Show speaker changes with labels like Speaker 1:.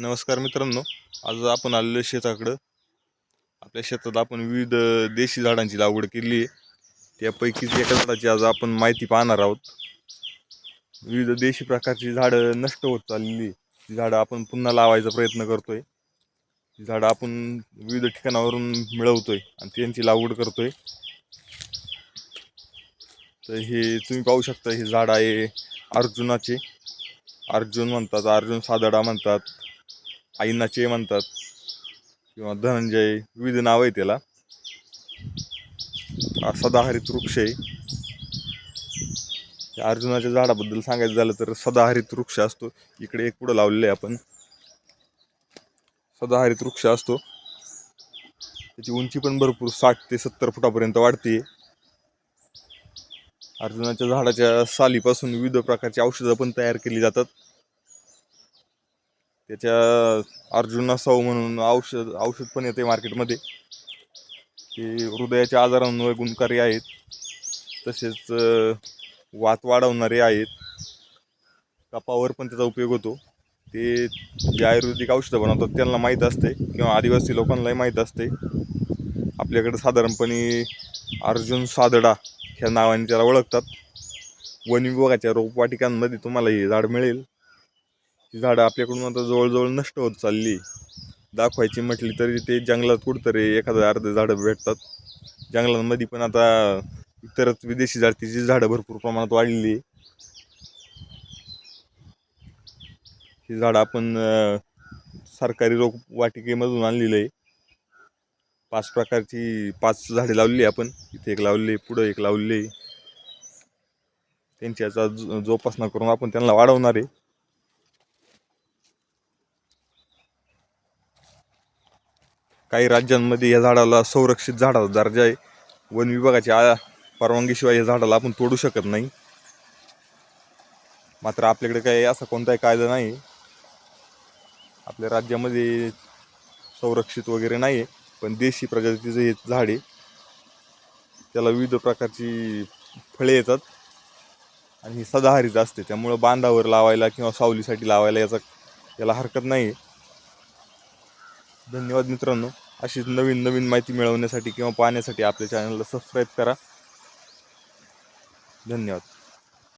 Speaker 1: नमस्कार मित्रांनो आज आपण आलेलो शेताकडं. आपल्या शेतात आपण विविध देशी झाडांची लागवड केली आहे. त्यापैकीच एका झाडाची आज आपण माहिती पाहणार आहोत. विविध देशी प्रकारची झाडं नष्ट होत चाललेली आहे. ती झाडं आपण पुन्हा लावायचा प्रयत्न करतो आहे ती झाडं आपण विविध ठिकाणावरून मिळवतो आहे आणि त्यांची लागवड करतो आहे तर हे तुम्ही पाहू शकता हे झाड आहे अर्जुनाचे. अर्जुन म्हणतात अर्जुन सादडा म्हणतात. आईनाचे म्हणतात. किंवा धनंजय विविध नाव आहे त्याला. सदाहरित वृक्ष आहे. अर्जुनाच्या झाडाबद्दल सांगायचं झालं तर सदाहरित वृक्ष असतो. इकडे एक पुढं लावलेलं आहे आपण. सदाहरित वृक्ष असतो. त्याची उंची पण भरपूर साठ ते सत्तर फुटापर्यंत वाढते. अर्जुनाच्या झाडाच्या सालीपासून विविध प्रकारची औषधं पण तयार केली जातात. त्याच्या अर्जुन सव म्हणून औषध औषध पण येते मार्केटमध्ये. ते हृदयाच्या आजारांवर गुणकारी आहेत. तसेच वात वाढवणारे आहेत. कपावर पण त्याचा उपयोग होतो. ते जे आयुर्वेदिक औषधं बनवतात त्यांना माहीत असते किंवा आदिवासी लोकांनाही माहीत असते. आपल्याकडे साधारणपणे अर्जुन सादडा ह्या नावाने त्याला ओळखतात. वन विभागाच्या रोपवाटिकांमध्ये तुम्हाला हे झाड मिळेल. ही झाडं आपल्याकडून आता जवळजवळ नष्ट होत चालली. दाखवायची म्हटली तरी ते जंगलात कुठंतरी एखादं अर्धे झाडं भेटतात. जंगलांमध्ये पण आता इतरच विदेशी जातीची झाडं भरपूर प्रमाणात वाढलेली आहे. ही झाडं आपण सरकारी रोपवाटिकेमधून आणलेलं आहे. पाच प्रकारची पाच झाडे लावलेली आहे आपण. इथे एक लावलेली आहे पुढं एक लावलेली आहे. त्यांची याचा जो- जोपासना करून आपण त्यांना वाढवणार आहे. काही राज्यांमध्ये या झाडाला संरक्षित झाडाचा दर्जा आहे. वन विभागाच्या आ- परवानगीशिवाय या झाडाला आपण तोडू शकत नाही. मात्र आपल्याकडे काही असा कोणताही कायदा नाही. आपल्या राज्यामध्ये संरक्षित वगैरे नाही आहे पण देशी प्रजातीचं हे झाड आहे. त्याला विविध प्रकारची फळे येतात आणि ही सदाहरीच असते. त्यामुळं बांधावर लावायला किंवा सावलीसाठी लावायला याचा याला हरकत नाही आहे धन्यवाद मित्रांनो. अशीच नवीन नवीन माहिती मिळवण्यासाठी किंवा पाहण्यासाठी आपल्या चॅनलला सबस्क्राईब करा. धन्यवाद.